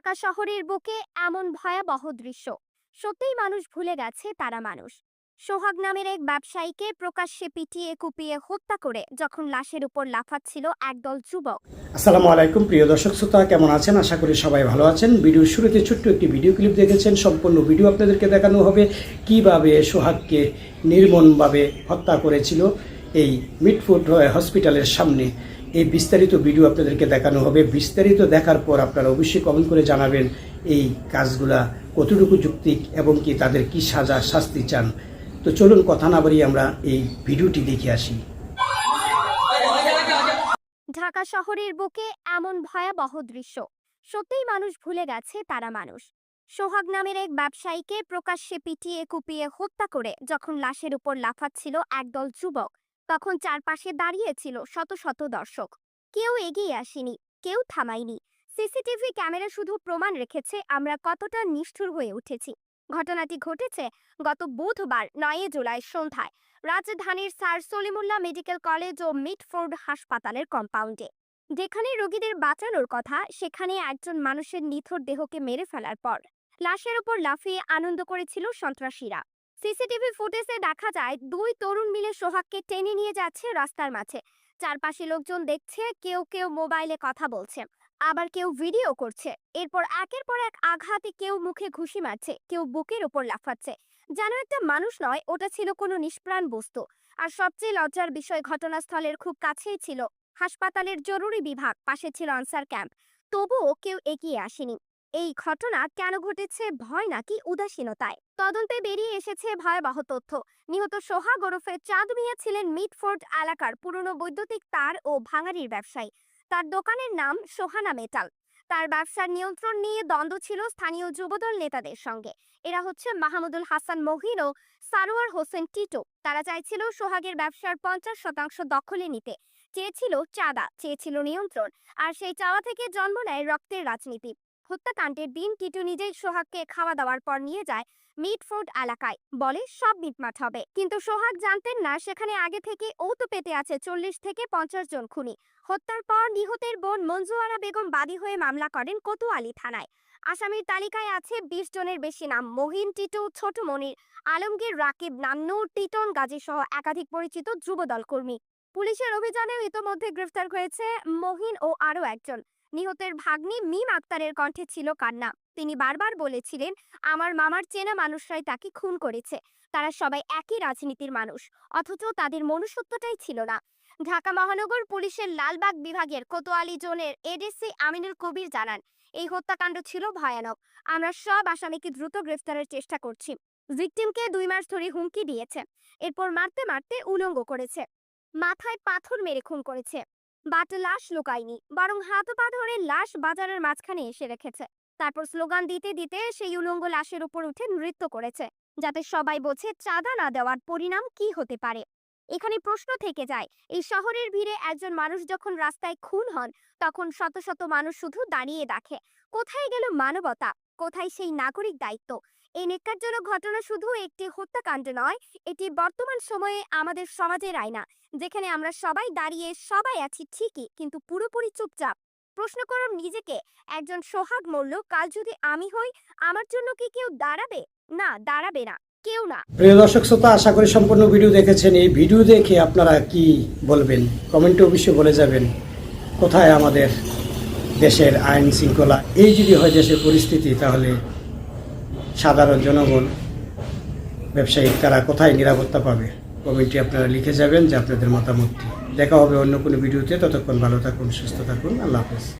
ঢাকা শহরের বুকে এমন ভয়াবহ দৃশ্য। সত্যিই মানুষ ভুলে গেছে তারা মানুষ। সোহাগ নামের এক ব্যবসায়ীকে প্রকাশ্যে পিটিয়ে কুপিয়ে হত্যা করে যখন লাশের উপর লাফাচ্ছিল একদল যুবক। আসসালামু আলাইকুম, প্রিয় দর্শক শ্রোতা, কেমন আছেন? আশা করি সবাই ভালো আছেন। ভিডিওর শুরুতে ছোট্ট একটি ভিডিও ক্লিপ দেখেছেন। সম্পূর্ণ ভিডিও আপনাদেরকে দেখানো হবে কীভাবে সোহাগকে নির্মমভাবে হত্যা করেছিল এই মিটফুড হসপিটালের সামনে। এই বিস্তারিত ভিডিও আপনাদেরকে দেখানো হবে। বিস্তারিত দেখার পর আপনারা অবশ্যই কমেন্ট করে জানাবেন এই কাজগুলা কতটুকু যুক্তিক এবং কি তাদের কি সাজা, শাস্তি চান। তো চলুন, কথা না বাড়িয়ে আমরা এই ভিডিওটি দেখে আসি। ঢাকা শহরের বুকে এমন ভয়াবহ দৃশ্য। সত্যিই মানুষ ভুলে গেছে তারা মানুষ। সোহাগ নামের এক ব্যবসায়ীকে প্রকাশ্যে পিটিয়ে কুপিয়ে হত্যা করে যখন লাশের উপর লাফাচ্ছিল একদল যুবক। তখন চারপাশে দাঁড়িয়েছিল শত শত দর্শক। কেউ এগিয়ে আসেনি, কেউ থামায়নি। সিসিটিভি ক্যামেরা শুধু প্রমাণ রেখেছে আমরা কতটা নিষ্ঠুর হয়ে উঠেছি। ঘটনাটি ঘটেছে গত বুধবার নয় জুলাই সন্ধ্যায় রাজধানীর স্যার সলিমুল্লাহ মেডিকেল কলেজ ও মিটফোর্ড হাসপাতালের কম্পাউন্ডে। যেখানে রোগীদের বাঁচানোর কথা, সেখানে একজন মানুষের নিথর দেহকে মেরে ফেলার পর লাশের উপর লাফিয়ে আনন্দ করেছিল সন্ত্রাসীরা। সিসিটিভি ফুটেজে দেখা যায়, দুই তরুণ মিলে সোহাগকে টেনে নিয়ে যাচ্ছে রাস্তার মাঝে। চারপাশে লোকজন দেখছে, কেউ কেউ মোবাইলে কথা বলছে, আবার কেউ ভিডিও করছে। এরপর একের পর এক আঘাতে কেউ মুখে ঘুষি মারছে, কেউ বুকের ওপর লাফাচ্ছে। যেন একটা মানুষ নয়, ওটা ছিল কোনো নিষ্প্রাণ বস্তু। আর সবচেয়ে লজ্জার বিষয় ঘটনাস্থলের খুব কাছেই ছিল। হাসপাতালের জরুরি বিভাগ, পাশে ছিল আনসার ক্যাম্প। তবুও কেউ এগিয়ে আসেনি। এই ঘটনা কেন ঘটেছে ভয় নাকি উদাসীনতায়? তদন্তে বেরিয়ে এসেছে ভয়াবহ তথ্য। নিহত সোহাগ ওরফে চাঁদ মিয়া ছিলেন মিটফোর্ড এলাকার পুরনো বৈদ্যুতিক তার ও ভাঙারির ব্যবসায়ী। তার দোকানের নাম সোহানা মেটাল। তার ব্যবসার নিয়ন্ত্রণ নিয়ে দ্বন্দ্ব ছিল স্থানীয় যুবদল নেতাদের সঙ্গে। এরা হচ্ছে মাহমুদুল হাসান মহিন ও সারোয়ার হোসেন টিটো। তারা চাইছিল সোহাগের ব্যবসার পঞ্চাশ শতাংশ দখলে নিতে। চেয়েছিল চাঁদা, চেয়েছিল নিয়ন্ত্রণ আর সেই চাওয়া থেকে জন্ম নেয় রক্তের রাজনীতি। হত্যাকাণ্ডের দিন টিটু নিজেই সোহাগকে খাওয়া দাওয়ার পর নিয়ে যায় মিটফোর্ড এলাকায়। বলে, সব মিটমাট হবে। কিন্তু সোহাগ জানতেন না, সেখানে আগে থেকে ঔতো পেতে আছে চল্লিশ থেকে পঞ্চাশ জন খুনি। হত্যার পর নিহতের বোন মঞ্জুয়ারা বেগম বাদী হয়ে মামলা করেন কোতোয়ালি থানায়। আসামির তালিকায় আছে বিশ জনের বেশি নাম, মহিন, টিটু ছোট মনির আলমগীর, রাকিব নান্নুর টিটন গাজী সহ একাধিক পরিচিত যুবদল কর্মী। পুলিশের অভিযানেও ইতোমধ্যে গ্রেফতার হয়েছে মহিন ও আরও একজন। নিহতের ভাগ্নি মিম আক্তারের কণ্ঠে ছিল কান্না। তিনি বারবার বলেছিলেন, আমার মামার চেনা মানুষরাই তাকে খুন করেছে। তারা সবাই একই রাজনীতির মানুষ। অথচ তাদের মনুষ্যত্বটাই ছিল না। ঢাকা মহানগর পুলিশের লালবাগ বিভাগের কোতোয়ালি জোনের এডিসি আমিনুল কবির জানান, এই হত্যাকাণ্ড ছিল ভয়ানক। আমরা সব আসামিকে দ্রুত গ্রেফতারের চেষ্টা করছি। ভিকটিমকে দুই মাস ধরে হুমকি দিয়েছে। এরপর মারতে মারতে উলঙ্গ করেছে। মাথায় পাথর মেরে খুন করেছে। বাট লাশ লুকায়নি, বরং হাত পা ধরে লাশ বাজারের মাঝখানে এসে রেখেছে। তারপর স্লোগান দিতে দিতে সেই উলঙ্গ লাশের উপর উঠে নৃত্য করেছে, যাতে সবাই বোঝে চাঁদা না দেওয়ার পরিণাম কি হতে পারে। এখানে প্রশ্ন থেকে যায়, এই শহরের ভিড়ে একজন মানুষ যখন রাস্তায় খুন হন, তখন শত শত মানুষ শুধু দাঁড়িয়ে দেখে, কোথায় গেল মানবতা, কোথায় সেই নাগরিক দায়িত্ব? এই নেকারজনক ঘটনা শুধু একটি হত্যাকাণ্ড নয়, এটি বর্তমান সময়ে আমাদের সমাজের আয়না, যেখানে আমরা সবাই দাঁড়িয়ে সবাই আছি ঠিকই, কিন্তু পুরোপুরি চুপচাপ। প্রশ্ন করো নিজেকে, একজন সোহাগ মরল কাল যদি আমি হই, আমার জন্য কি কেউ দাঁড়াবে? না দাঁড়াবে না, কেউ না। প্রিয় দর্শক শ্রোতা, আশা করি সম্পূর্ণ ভিডিও দেখেছেন। এই ভিডিও দেখে আপনারা কি বলবেন? কমেন্টে অবশ্যই বলে যাবেন, কোথায় আমাদের দেশের আইন শৃঙ্খলা? এই যদি হয় দেশের পরিস্থিতি, তাহলে সাধারণ জনগণ, ব্যবসায়িক তারা কোথায় নিরাপত্তা পাবে? কমেন্টে আপনারা লিখে যাবেন যে আপনাদের মতামতটি। দেখা হবে অন্য কোনো ভিডিওতে। ততক্ষণ ভালো থাকুন, সুস্থ থাকুন। আল্লাহ হাফেজ।